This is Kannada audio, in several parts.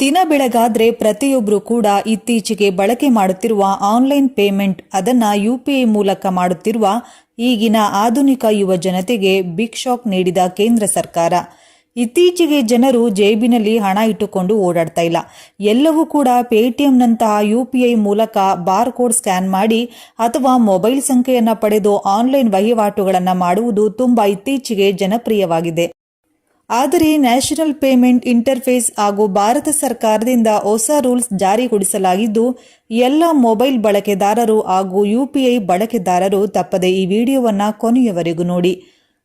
ದಿನ ಬೆಳಗಾದ್ರೆ ಪ್ರತಿಯೊಬ್ಬರು ಕೂಡ ಇತ್ತೀಚೆಗೆ ಬಳಕೆ ಮಾಡುತ್ತಿರುವ ಆನ್ಲೈನ್ ಪೇಮೆಂಟ್ ಅದನ್ನ ಯು ಪಿ ಐ ಮೂಲಕ ಮಾಡುತ್ತಿರುವ ಈಗಿನ ಆಧುನಿಕ ಯುವ ಜನತೆಗೆ ಬಿಗ್ ಶಾಕ್ ನೀಡಿದ ಕೇಂದ್ರ ಸರ್ಕಾರ. ಇತ್ತೀಚೆಗೆ ಜನರು ಜೇಬಿನಲ್ಲಿ ಹಣ ಇಟ್ಟುಕೊಂಡು ಓಡಾಡ್ತಾ ಇಲ್ಲ. ಎಲ್ಲವೂ ಕೂಡ ಪೇಟಿಎಂನಂತಹ ಯು ಪಿ ಐ ಮೂಲಕ ಬಾರ್ ಕೋಡ್ ಸ್ಕ್ಯಾನ್ ಮಾಡಿ ಅಥವಾ ಮೊಬೈಲ್ ಸಂಖ್ಯೆಯನ್ನು ಪಡೆದು ಆನ್ಲೈನ್ ವಹಿವಾಟುಗಳನ್ನು ಮಾಡುವುದು ತುಂಬಾ ಇತ್ತೀಚೆಗೆ ಜನಪ್ರಿಯವಾಗಿದೆ. ಆದರೆ ನ್ಯಾಷನಲ್ ಪೇಮೆಂಟ್ ಇಂಟರ್ಫೇಸ್ ಹಾಗೂ ಭಾರತ ಸರ್ಕಾರದಿಂದ ಹೊಸ ರೂಲ್ಸ್ ಜಾರಿಗೊಳಿಸಲಾಗಿದ್ದು, ಎಲ್ಲ ಮೊಬೈಲ್ ಬಳಕೆದಾರರು ಹಾಗೂ ಯುಪಿಐ ಬಳಕೆದಾರರು ತಪ್ಪದೇ ಈ ವಿಡಿಯೋವನ್ನು ಕೊನೆಯವರೆಗೂ ನೋಡಿ.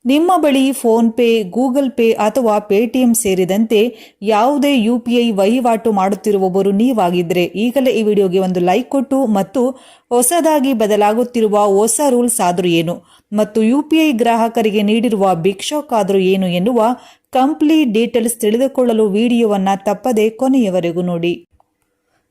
ನಿಮ್ಮ ಬಳಿ ಫೋನ್ ಪೇ, ಗೂಗಲ್ ಪೇ ಅಥವಾ ಪೇಟಿಎಂ ಸೇರಿದಂತೆ ಯಾವುದೇ ಯುಪಿಐ ವಹಿವಾಟು ಮಾಡುತ್ತಿರುವವರು ನೀವಾಗಿದ್ದರೆ ಈಗಲೇ ಈ ವಿಡಿಯೋಗೆ ಒಂದು ಲೈಕ್ ಕೊಟ್ಟು ಮತ್ತು ಹೊಸದಾಗಿ ಬದಲಾಗುತ್ತಿರುವ ಹೊಸ ರೂಲ್ಸ್ ಆದರೂ ಏನು ಮತ್ತು ಯುಪಿಐ ಗ್ರಾಹಕರಿಗೆ ನೀಡಿರುವ ಬಿಗ್ ಶಾಕ್ ಆದರೂ ಏನು ಎನ್ನುವ ಕಂಪ್ಲೀಟ್ ಡೀಟೇಲ್ಸ್ ತಿಳಿದುಕೊಳ್ಳಲು ವಿಡಿಯೋವನ್ನು ತಪ್ಪದೆ ಕೊನೆಯವರೆಗೂ ನೋಡಿ.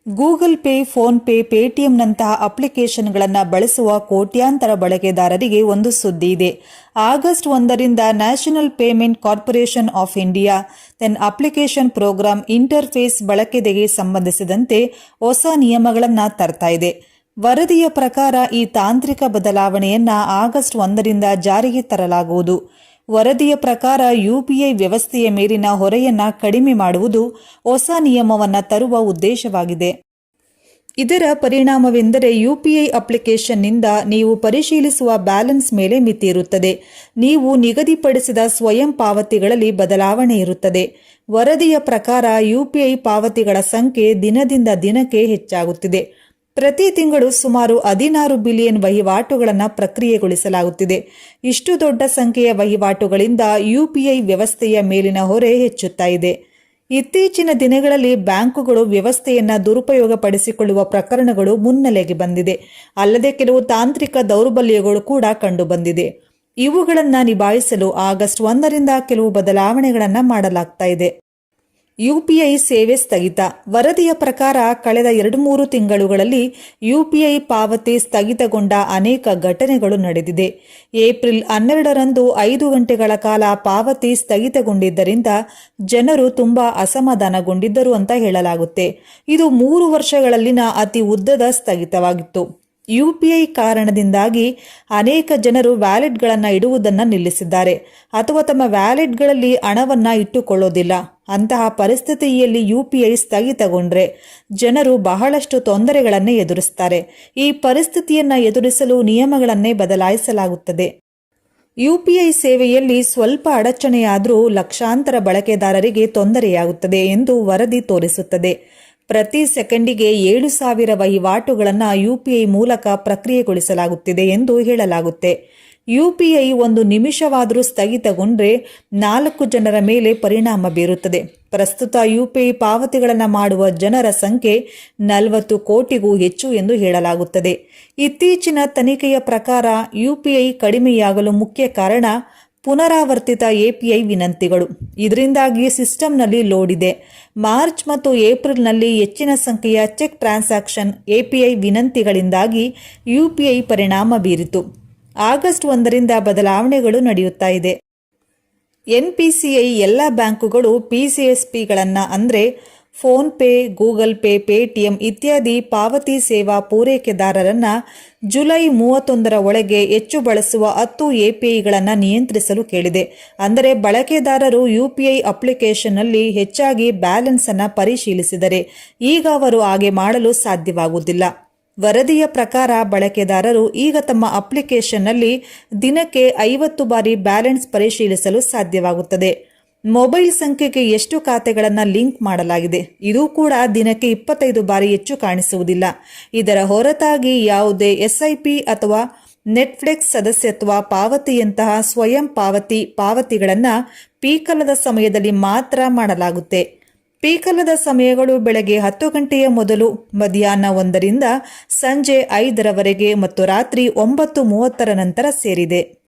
ಗೂಗಲ್ ಪೇ, ಫೋನ್ ಪೇ ಪೇಟಿಎಂನಂತಹ ಅಪ್ಲಿಕೇಶನ್ಗಳನ್ನು ಬಳಸುವ ಕೋಟ್ಯಾಂತರ ಬಳಕೆದಾರರಿಗೆ ಒಂದು ಸುದ್ದಿ ಇದೆ. ಆಗಸ್ಟ್ ಒಂದರಿಂದ National Payment Corporation of India ತನ್ನ ಅಪ್ಲಿಕೇಶನ್ ಪ್ರೋಗ್ರಾಂ ಇಂಟರ್ಫೇಸ್ ಬಳಕೆದೆಗೆ ಸಂಬಂಧಿಸಿದಂತೆ ಹೊಸ ನಿಯಮಗಳನ್ನು ತರ್ತಾ ಇದೆ. ವರದಿಯ ಪ್ರಕಾರ ಈ ತಾಂತ್ರಿಕ ಬದಲಾವಣೆಯನ್ನು ಆಗಸ್ಟ್ ಒಂದರಿಂದ ಜಾರಿಗೆ ತರಲಾಗುವುದು. ವರದಿಯ ಪ್ರಕಾರ ಯುಪಿಐ ವ್ಯವಸ್ಥೆಯ ಮೇಲಿನ ಹೊರೆಯನ್ನ ಕಡಿಮೆ ಮಾಡುವುದು ಹೊಸ ನಿಯಮವನ್ನು ತರುವ ಉದ್ದೇಶವಾಗಿದೆ. ಇದರ ಪರಿಣಾಮವೆಂದರೆ ಯುಪಿಐ ಅಪ್ಲಿಕೇಶನ್ನಿಂದ ನೀವು ಪರಿಶೀಲಿಸುವ ಬ್ಯಾಲೆನ್ಸ್ ಮೇಲೆ ಮಿತಿ ಇರುತ್ತದೆ ನೀವು ನಿಗದಿಪಡಿಸಿದ ಸ್ವಯಂ ಪಾವತಿಗಳಲ್ಲಿ ಬದಲಾವಣೆ ಇರುತ್ತದೆ. ವರದಿಯ ಪ್ರಕಾರ ಯುಪಿಐ ಪಾವತಿಗಳ ಸಂಖ್ಯೆ ದಿನದಿಂದ ದಿನಕ್ಕೆ ಹೆಚ್ಚಾಗುತ್ತಿದೆ. ಪ್ರತಿ ತಿಂಗಳು ಸುಮಾರು ಹದಿನಾರು ಬಿಲಿಯನ್ ವಹಿವಾಟುಗಳನ್ನು ಪ್ರಕ್ರಿಯೆಗೊಳಿಸಲಾಗುತ್ತಿದೆ. ಇಷ್ಟು ದೊಡ್ಡ ಸಂಖ್ಯೆಯ ವಹಿವಾಟುಗಳಿಂದ ಯುಪಿಐ ವ್ಯವಸ್ಥೆಯ ಮೇಲಿನ ಹೊರೆ ಹೆಚ್ಚುತ್ತಾ ಇದೆ. ಇತ್ತೀಚಿನ ದಿನಗಳಲ್ಲಿ ಬ್ಯಾಂಕುಗಳು ವ್ಯವಸ್ಥೆಯನ್ನು ದುರುಪಯೋಗಪಡಿಸಿಕೊಳ್ಳುವ ಪ್ರಕರಣಗಳು ಮುನ್ನೆಲೆಗೆ ಬಂದಿದೆ. ಅಲ್ಲದೆ ಕೆಲವು ತಾಂತ್ರಿಕ ದೌರ್ಬಲ್ಯಗಳು ಕೂಡ ಕಂಡುಬಂದಿದೆ. ಇವುಗಳನ್ನು ನಿಭಾಯಿಸಲು ಆಗಸ್ಟ್ ಒಂದರಿಂದ ಕೆಲವು ಬದಲಾವಣೆಗಳನ್ನು ಮಾಡಲಾಗ್ತಾ ಯುಪಿಐ ಸೇವೆ ಸ್ಥಗಿತ. ವರದಿಯ ಪ್ರಕಾರ ಕಳೆದ ಎರಡು ಮೂರು ತಿಂಗಳುಗಳಲ್ಲಿ ಯುಪಿಐ ಪಾವತಿ ಸ್ಥಗಿತಗೊಂಡ ಅನೇಕ ಘಟನೆಗಳು ನಡೆದಿದೆ. ಏಪ್ರಿಲ್ ಹನ್ನೆರಡರಂದು ಐದು ಗಂಟೆಗಳ ಕಾಲ ಪಾವತಿ ಸ್ಥಗಿತಗೊಂಡಿದ್ದರಿಂದ ಜನರು ತುಂಬಾ ಅಸಮಾಧಾನಗೊಂಡಿದ್ದರು ಅಂತ ಹೇಳಲಾಗುತ್ತೆ. ಇದು ಮೂರು ವರ್ಷಗಳಲ್ಲಿನ ಅತಿ ಉದ್ದದ ಸ್ಥಗಿತವಾಗಿತ್ತು. ಯುಪಿಐ ಕಾರಣದಿಂದಾಗಿ ಅನೇಕ ಜನರು ವ್ಯಾಲೆಟ್ಗಳನ್ನು ಇಡುವುದನ್ನು ನಿಲ್ಲಿಸಿದ್ದಾರೆ. ಅಥವಾ ತಮ್ಮ ವ್ಯಾಲೆಟ್ಗಳಲ್ಲಿ ಹಣವನ್ನು ಇಟ್ಟುಕೊಳ್ಳೋದಿಲ್ಲ. ಅಂತಹ ಪರಿಸ್ಥಿತಿಯಲ್ಲಿ ಯುಪಿಐ ಸ್ಥಗಿತಗೊಂಡ್ರೆ ಜನರು ಬಹಳಷ್ಟು ತೊಂದರೆಗಳನ್ನೇ ಎದುರಿಸ್ತಾರೆ. ಈ ಪರಿಸ್ಥಿತಿಯನ್ನು ಎದುರಿಸಲು ನಿಯಮಗಳನ್ನೇ ಬದಲಾಯಿಸಲಾಗುತ್ತದೆ. ಯುಪಿಐ ಸೇವೆಯಲ್ಲಿ ಸ್ವಲ್ಪ ಅಡಚಣೆಯಾದರೂ ಲಕ್ಷಾಂತರ ಬಳಕೆದಾರರಿಗೆ ತೊಂದರೆಯಾಗುತ್ತದೆ ಎಂದು ವರದಿ ತೋರಿಸುತ್ತದೆ. ಪ್ರತಿ ಸೆಕೆಂಡಿಗೆ ಏಳು ಸಾವಿರ ವಹಿವಾಟುಗಳನ್ನು ಯುಪಿಐ ಮೂಲಕ ಪ್ರಕ್ರಿಯೆಗೊಳಿಸಲಾಗುತ್ತಿದೆ ಎಂದು ಹೇಳಲಾಗುತ್ತೆ. ಯುಪಿಐ ಒಂದು ನಿಮಿಷವಾದರೂ ಸ್ಥಗಿತಗೊಂಡ್ರೆ ನಾಲ್ಕು ಜನರ ಮೇಲೆ ಪರಿಣಾಮ ಬೀರುತ್ತದೆ. ಪ್ರಸ್ತುತ ಯುಪಿಐ ಪಾವತಿಗಳನ್ನು ಮಾಡುವ ಜನರ ಸಂಖ್ಯೆ ನಲವತ್ತು ಕೋಟಿಗೂ ಹೆಚ್ಚು ಎಂದು ಹೇಳಲಾಗುತ್ತದೆ. ಇತ್ತೀಚಿನ ತನಿಖೆಯ ಪ್ರಕಾರ ಯುಪಿಐ ಕಡಿಮೆಯಾಗಲು ಮುಖ್ಯ ಕಾರಣ ಪುನರಾವರ್ತಿತ ಎಪಿಐ ವಿನಂತಿಗಳು. ಇದರಿಂದಾಗಿ ಸಿಸ್ಟಂನಲ್ಲಿ ಲೋಡ್ ಇದೆ. ಮಾರ್ಚ್ ಮತ್ತು ಏಪ್ರಿಲ್ನಲ್ಲಿ ಹೆಚ್ಚಿನ ಸಂಖ್ಯೆಯ ಚೆಕ್ ಟ್ರಾನ್ಸಾಕ್ಷನ್ ಎಪಿಐ ವಿನಂತಿಗಳಿಂದಾಗಿ ಯುಪಿಐ ಪರಿಣಾಮ ಬೀರಿತು. ಆಗಸ್ಟ್ ಒಂದರಿಂದ ಬದಲಾವಣೆಗಳು ನಡೆಯುತ್ತಾ ಇದೆ. ಎನ್ಪಿಸಿಐ ಎಲ್ಲ ಬ್ಯಾಂಕುಗಳು ಪಿಸಿಎಸ್ಪಿಗಳನ್ನು ಅಂದರೆ PhonePe, Google Pay, Paytm ಇತ್ಯಾದಿ ಪಾವತಿ ಸೇವಾ ಪೂರೈಕೆದಾರರನ್ನ ಜುಲೈ ಮೂವತ್ತೊಂದರ ಒಳಗೆ ಹೆಚ್ಚು ಬಳಸುವ ಹತ್ತು ಎಪಿಐಗಳನ್ನು ನಿಯಂತ್ರಿಸಲು ಕೇಳಿದೆ. ಅಂದರೆ ಬಳಕೆದಾರರು ಯುಪಿಐ ಅಪ್ಲಿಕೇಶನ್ನಲ್ಲಿ ಹೆಚ್ಚಾಗಿ ಬ್ಯಾಲೆನ್ಸ್ ಅನ್ನು ಪರಿಶೀಲಿಸಿದರೆ ಈಗ ಅವರು ಹಾಗೆ ಮಾಡಲು ಸಾಧ್ಯವಾಗುವುದಿಲ್ಲ. ವರದಿಯ ಪ್ರಕಾರ ಬಳಕೆದಾರರು ಈಗ ತಮ್ಮ ಅಪ್ಲಿಕೇಶನ್ನಲ್ಲಿ ದಿನಕ್ಕೆ ಐವತ್ತು ಬಾರಿ ಬ್ಯಾಲೆನ್ಸ್ ಪರಿಶೀಲಿಸಲು ಸಾಧ್ಯವಾಗುತ್ತದೆ. ಮೊಬೈಲ್ ಸಂಖ್ಯೆಗೆ ಎಷ್ಟು ಖಾತೆಗಳನ್ನು ಲಿಂಕ್ ಮಾಡಲಾಗಿದೆ? ಇದು ಕೂಡ ದಿನಕ್ಕೆ ಇಪ್ಪತ್ತೈದು ಬಾರಿ ಹೆಚ್ಚು ಕಾಣಿಸುವುದಿಲ್ಲ. ಇದರ ಹೊರತಾಗಿ ಯಾವುದೇ ಎಸ್ಐಪಿ ಅಥವಾ ನೆಟ್ಫ್ಲಿಕ್ಸ್ ಸದಸ್ಯತ್ವ ಪಾವತಿಯಂತಹ ಸ್ವಯಂ ಪಾವತಿ ಪಾವತಿಗಳನ್ನು ಪೀಕಲದ ಸಮಯದಲ್ಲಿ ಮಾತ್ರ ಮಾಡಲಾಗುತ್ತೆ. ಪೀಕಲದ ಸಮಯಗಳು ಬೆಳಗ್ಗೆ ಹತ್ತು ಗಂಟೆಯ ಮೊದಲು ಮಧ್ಯಾಹ್ನ ಒಂದರಿಂದ ಸಂಜೆ ಐದರವರೆಗೆ ಮತ್ತು ರಾತ್ರಿ ಒಂಬತ್ತು ಮೂವತ್ತರ ನಂತರ ಸೇರಿದೆ.